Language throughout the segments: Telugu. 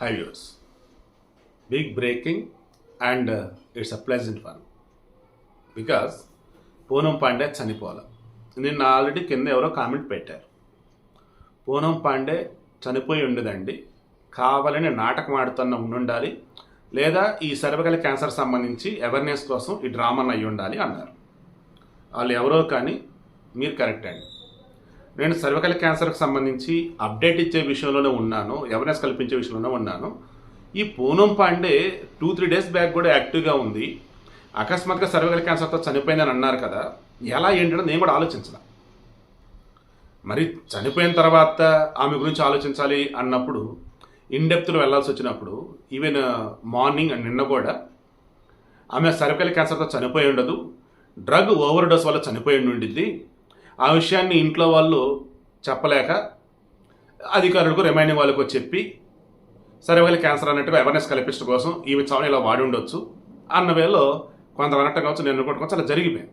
Hi views big breaking and it's a pleasant one because Poonam Pandey చనిపోవాలి. నిన్న ఆల్రెడీ కింద ఎవరో కామెంట్ పెట్టారు. పూనం పాండే చనిపోయి ఉండదండి. కావాలని నాటకం ఆడుతున్న ఉండాలి లేదా ఈ సర్వకల క్యాన్సర్ సంబంధించి అవేర్నెస్ కోసం ఈ డ్రామాను అయి ఉండాలి అన్నారు. వాళ్ళు ఎవరో కానీ మీరు కరెక్ట్ అండి. నేను సర్వికల్ క్యాన్సర్కి సంబంధించి అప్డేట్ ఇచ్చే విషయంలోనే ఉన్నాను అవేర్నెస్ కల్పించే విషయంలోనే ఉన్నాను. ఈ Poonam Pandey two three days back కూడా యాక్టివ్గా ఉంది. అకస్మాత్తుగా సర్వికల్ క్యాన్సర్తో చనిపోయిందని అన్నారు కదా ఎలా ఏంటంటే నేను కూడా ఆలోచించిన మరి చనిపోయిన తర్వాత ఆమె గురించి ఆలోచించాలి అన్నప్పుడు ఇన్డెప్త్లో వెళ్ళాల్సి వచ్చినప్పుడు ఈవెన్ మార్నింగ్ అండ్ నిన్న కూడా ఆమె సర్వకల క్యాన్సర్తో చనిపోయి ఉండదు డ్రగ్ ఓవర్ డోస్ వల్ల చనిపోయి ఉండిద్ది ఆ విషయాన్ని ఇంట్లో వాళ్ళు చెప్పలేక అధికారులకు రిమైనింగ్ వాళ్ళకు చెప్పి సర్వకల క్యాన్సర్ అన్నట్టుగా అవేర్నెస్ కల్పించడం కోసం ఈమె చావుని ఇలా వాడి ఉండొచ్చు అన్న వేలో కొంత అనటం కావచ్చు నేను అనుకోవడం అలా జరిగిపోయింది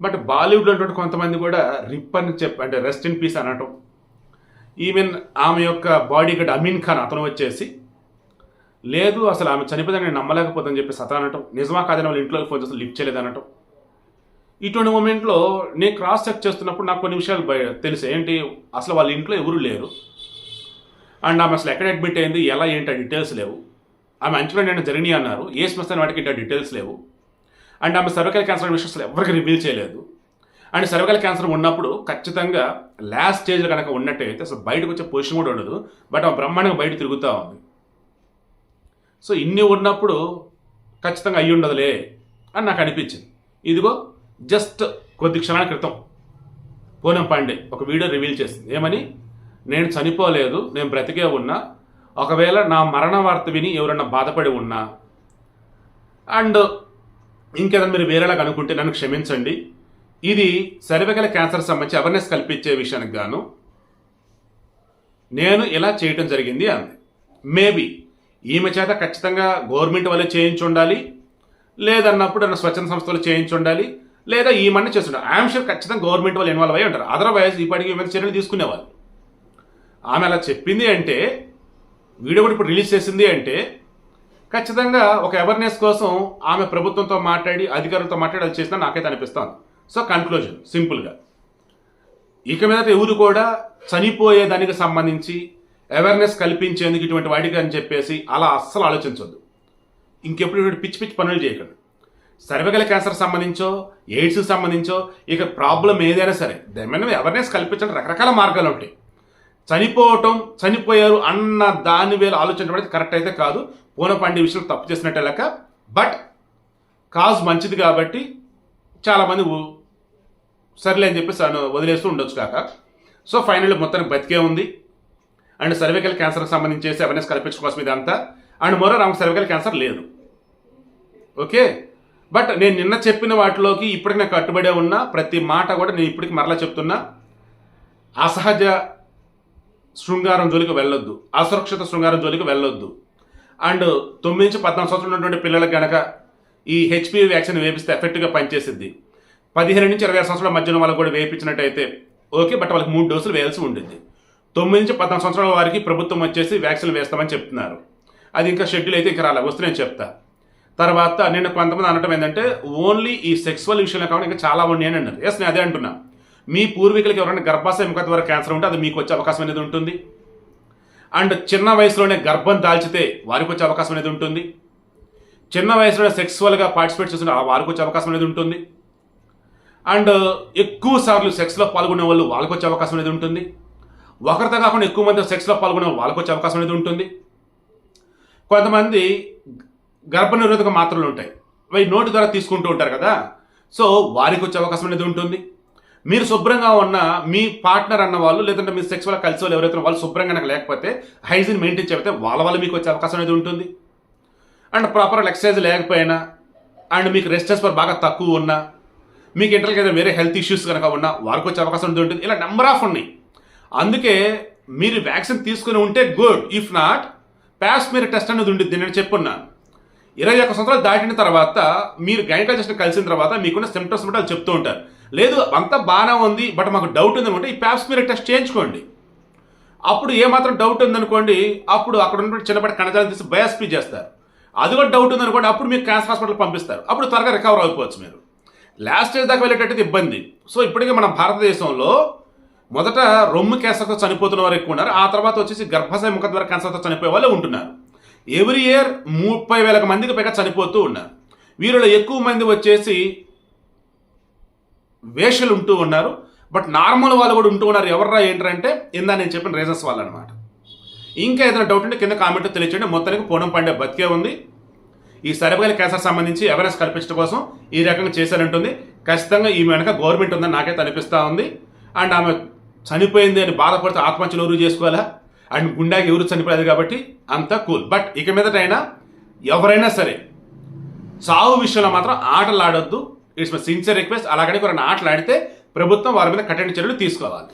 బట్ బాలీవుడ్లో ఉన్నటువంటి కొంతమంది కూడా రిప్ అని చెప్పి అంటే రెస్ట్ ఇన్ పీస్ అనటం. ఈవెన్ ఆమె యొక్క బాడీ గడ్ అమీన్ ఖాన్ అతను వచ్చేసి లేదు అసలు ఆమె చనిపోతే నేను నమ్మలేకపోతుందని చెప్పి సతానటం నిజమా కాదని వాళ్ళు ఇంట్లో ఫోన్ చేస్తే లిఫ్ట్ చేయలేదనటం. ఇటువంటి మూమెంట్లో నేను క్రాస్ చెక్ చేస్తున్నప్పుడు నాకు కొన్ని విషయాలు తెలుసు. ఏంటి? అసలు వాళ్ళ ఇంట్లో ఎవరు లేరు. అండ్ ఆమె అసలు ఎక్కడ అడ్మిట్ అయింది? ఎలా ఏంటి? ఆ డీటెయిల్స్ లేవు. ఆమె అంచులో నేను జర్నీ అన్నారు. ఏ శ్మశాన వాటికి ఇంత డీటెయిల్స్ లేవు. అండ్ ఆమె సర్వకల్ క్యాన్సర్ విషయం అసలు ఎవరికి రివీల్ చేయలేదు. అండ్ సర్వకల్ క్యాన్సర్ ఉన్నప్పుడు ఖచ్చితంగా లాస్ట్ స్టేజ్లో కనుక ఉన్నట్టయితే అసలు బయటకు వచ్చే పొజిషన్ కూడా ఉండదు. బట్ ఆమె బ్రహ్మాండంగా బయట తిరుగుతూ ఉంది. సో ఇన్ని ఉన్నప్పుడు ఖచ్చితంగా అయ్యి ఉండదులే అని నాకు అనిపించింది. ఇదిగో జస్ట్ కొద్ది క్షణాల క్రితం పూనం పాండే ఒక వీడియో రివీల్ చేసింది. ఏమని? నేను చనిపోలేదు నేను బ్రతికే ఉన్నా. ఒకవేళ నా మరణ వార్త విని ఎవరన్నా బాధపడి ఉన్నా. అండ్ ఇంకేదైనా మీరు వేరేలాగా అనుకుంటే నన్ను క్షమించండి. ఇది సర్వకల క్యాన్సర్ సంబంధించి అవేర్నెస్ కల్పించే విషయానికి గాను. నేను ఇలా చేయటం జరిగింది అంది. మేబీ ఈమె చేత ఖచ్చితంగా గవర్నమెంట్ వల్లే చేయించి ఉండాలి లేదన్నప్పుడు నన్ను స్వచ్ఛంద సంస్థలు చేయించి ఉండాలి లేదా ఈ మన్ని చేస్తుంటారు. ఐఎమ్ షూర్ ఖచ్చితంగా గవర్నమెంట్ వాళ్ళు ఇన్వాల్వ్ అయ్యి ఉంటారు. అదర్వైజ్ ఇప్పటికి మీద చర్యలు తీసుకునేవాళ్ళు. ఆమె అలా చెప్పింది అంటే వీడియో కూడా ఇప్పుడు రిలీజ్ చేసింది అంటే ఖచ్చితంగా ఒక అవేర్నెస్ కోసం ఆమె ప్రభుత్వంతో మాట్లాడి అధికారులతో మాట్లాడి అది చేసినా నాకైతే అనిపిస్తాను సో కన్క్లూజన్ సింపుల్గా ఇక మీద ఎవరు కూడా చనిపోయే దానికి సంబంధించి అవేర్నెస్ కల్పించేందుకు ఇటువంటి వాటికి అని చెప్పేసి అలా అస్సలు ఆలోచించొద్దు. ఇంకెప్పుడు ఇటువంటి పిచ్చి పిచ్చి పనులు చేయకండి. సర్వికల్ క్యాన్సర్ సంబంధించో ఎయిడ్స్ సంబంధించో ఇక ప్రాబ్లం ఏదైనా సరే దాని మీద అవేర్నెస్ కల్పించడం రకరకాల మార్గాలు ఉంటాయి. చనిపోవటం చనిపోయారు అన్న దాని వేలు ఆలోచించడం కరెక్ట్ అయితే కాదు. పూనపండి విషయంలో తప్పు చేసినట్టే లెక్క. బట్ కాజ్ మంచిది కాబట్టి చాలామంది సర్లే అని చెప్పేసి తను వదిలేస్తూ ఉండొచ్చు కాక. సో ఫైనల్ మొత్తానికి బతికే ఉంది. అండ్ సర్వికల్ క్యాన్సర్కి సంబంధించేసి అవేర్నెస్ కల్పించడం కోసం ఇదంతా. అండ్ మరో రామ్ సర్వికల్ క్యాన్సర్ లేదు. ఓకే బట్ నేను నిన్న చెప్పిన వాటిలోకి ఇప్పటికి నాకు కట్టుబడే ఉన్న ప్రతి మాట కూడా నేను ఇప్పటికి మరలా చెప్తున్నా. అసహజ శృంగారం జోలికి వెళ్ళొద్దు. అసురక్షిత శృంగారం జోలికి వెళ్ళొద్దు. అండ్ తొమ్మిది నుంచి పద్నాలుగు సంవత్సరాలు ఉన్నటువంటి పిల్లలకు గనక ఈ హెచ్పివి వ్యాక్సిన్ వేపిస్తే ఎఫెక్ట్గా పనిచేసింది పదిహేను నుంచి ఇరవై ఆరు సంవత్సరాల మధ్యన వాళ్ళకు కూడా వేయించినట్టయితే ఓకే బట్ వాళ్ళకి మూడు డోసులు వేయాల్సి ఉంటుంది తొమ్మిది నుంచి పద్నాలుగు సంవత్సరాల వారికి ప్రభుత్వం వచ్చేసి వ్యాక్సిన్ వేస్తామని చెప్తున్నారు. అది ఇంకా షెడ్యూల్ అయితే ఇంకా రాలే వస్తే నేను చెప్తాను తర్వాత నేను కొంతమంది అనటం ఏంటంటే ఓన్లీ ఈ సెక్సువల్ విషయంలో కాకుండా ఇంకా చాలా ఉన్నాయి అని అన్నారు. ఎస్ నేను అదే అంటున్నా. మీ పూర్వీకులకి ఎవరైనా గర్భాశయ ముఖత వరకు క్యాన్సర్ ఉంటే అది మీకు వచ్చే అవకాశం అనేది ఉంటుంది. అండ్ చిన్న వయసులోనే గర్భం దాల్చితే వారికి వచ్చే అవకాశం అనేది ఉంటుంది. చిన్న వయసులో సెక్సువల్గా పార్టిసిపేట్ చేసిన వారికి వచ్చే అవకాశం అనేది ఉంటుంది. అండ్ ఎక్కువ సార్లు సెక్స్లో పాల్గొనే వాళ్ళు వాళ్ళకి వచ్చే అవకాశం అనేది ఉంటుంది. ఒకరితో కాకుండా ఎక్కువ మంది సెక్స్లో పాల్గొనే వాళ్ళకి వచ్చే అవకాశం అనేది ఉంటుంది. కొంతమంది గర్భనిరోధక మాత్రలు ఉంటాయి. అవి నోటి ద్వారా తీసుకుంటూ ఉంటారు కదా. సో వారికి వచ్చే అవకాశం అనేది ఉంటుంది. మీరు శుభ్రంగా ఉన్న మీ పార్ట్నర్ అన్న వాళ్ళు లేదంటే మీ సెక్స్ కలిసి వాళ్ళు ఎవరైతే వాళ్ళు శుభ్రంగా నాకు లేకపోతే హైజీన్ మెయింటైన్ చేయకపోతే వాళ్ళ వల్ల మీకు వచ్చే అవకాశం అనేది ఉంటుంది. అండ్ ప్రాపర్ ఎక్సర్సైజ్ లేకపోయినా అండ్ మీకు రెస్టెన్స్ పర్ బాగా తక్కువ ఉన్నా మీకు ఇంటర్కి ఏదైనా వేరే హెల్త్ ఇష్యూస్ కనుక ఉన్నా వారికి వచ్చే అవకాశం అనేది ఉంటుంది. ఇలా నెంబర్ ఆఫ్ ఉన్నాయి. అందుకే మీరు వ్యాక్సిన్ తీసుకుని ఉంటే గుడ్. ఇఫ్ నాట్ ప్యాస్ మీరు టెస్ట్ అనేది ఉంటుంది నేను చెప్పున్నాను ఇరవై ఒక్క సంవత్సరాలు దాటిన తర్వాత మీరు గైనకాలజిస్ట్ కలిసిన తర్వాత మీకున్న సిమ్టమ్స్ బట్టి వాళ్ళు చెప్తూ ఉంటారు. లేదు అంతా బాగానే ఉంది బట్ మాకు డౌట్ ఉంది ఈ ప్యాప్స్ మీరు టెస్ట్ చేయించుకోండి. అప్పుడు ఏమాత్రం డౌట్ ఉందనుకోండి అప్పుడు అక్కడ ఉన్నటువంటి చిన్నపాటి కణజాలను తీసి బయాస్పీ చేస్తారు. అది కూడా డౌట్ ఉందనుకోండి అప్పుడు మీకు క్యాన్సర్ హాస్పిటల్ పంపిస్తారు. అప్పుడు త్వరగా రికవర్ అయిపోవచ్చు మీరు. లాస్ట్ స్టేజ్ దాకా వెళ్ళేటట్టు ఇబ్బంది. సో ఇప్పటికే మన భారతదేశంలో మొదట రొమ్ము క్యాన్సర్తో చనిపోతున్న వారు ఎక్కువ ఉన్నారు. ఆ తర్వాత వచ్చేసి గర్భాశయ ముఖ ద్వారా క్యాన్సర్తో చనిపోయే వాళ్ళు ఉంటున్నారు. ఎవ్రీ ఇయర్ ముప్పై వేల మందికి పైగా చనిపోతూ ఉన్నారు. వీరిలో ఎక్కువ మంది వచ్చేసి వేషలు ఉంటూ ఉన్నారు. బట్ నార్మల్ వాళ్ళు కూడా ఉంటూ ఉన్నారు. ఎవర్రా ఏంటంటే ఇందా నేను చెప్పిన రీజన్స్ వాళ్ళు అనమాట ఇంకా ఏదైనా డౌట్ ఉంటే కింద కామెంట్ తెలియచేయండి. మొత్తానికి పూనం పండే బతికే ఉంది. ఈ సర్వైకల్ క్యాన్సర్ సంబంధించి అవేర్నెస్ కల్పించడం కోసం ఈ రకంగా చేశారంటుంది ఖచ్చితంగా ఈమె వెనక గవర్నమెంట్ ఉందని నాకైతే అనిపిస్తూ ఉంది. అండ్ ఆమె చనిపోయింది అని బాధపడితే ఆత్మహత్యలు చేసుకోవాలా? అండ్ గుండాకి ఎవరు చనిపోలేదు కాబట్టి అంతా కూల్. బట్ ఇక మీదటైనా ఎవరైనా సరే సాగు విషయంలో మాత్రం ఆటలు ఆడొద్దు. ఇట్స్ మై సిన్సియర్ రిక్వెస్ట్ అలాగని కొన్ని ఆటలు ఆడితే ప్రభుత్వం వారి మీద కఠిన చర్యలు తీసుకోవాలి.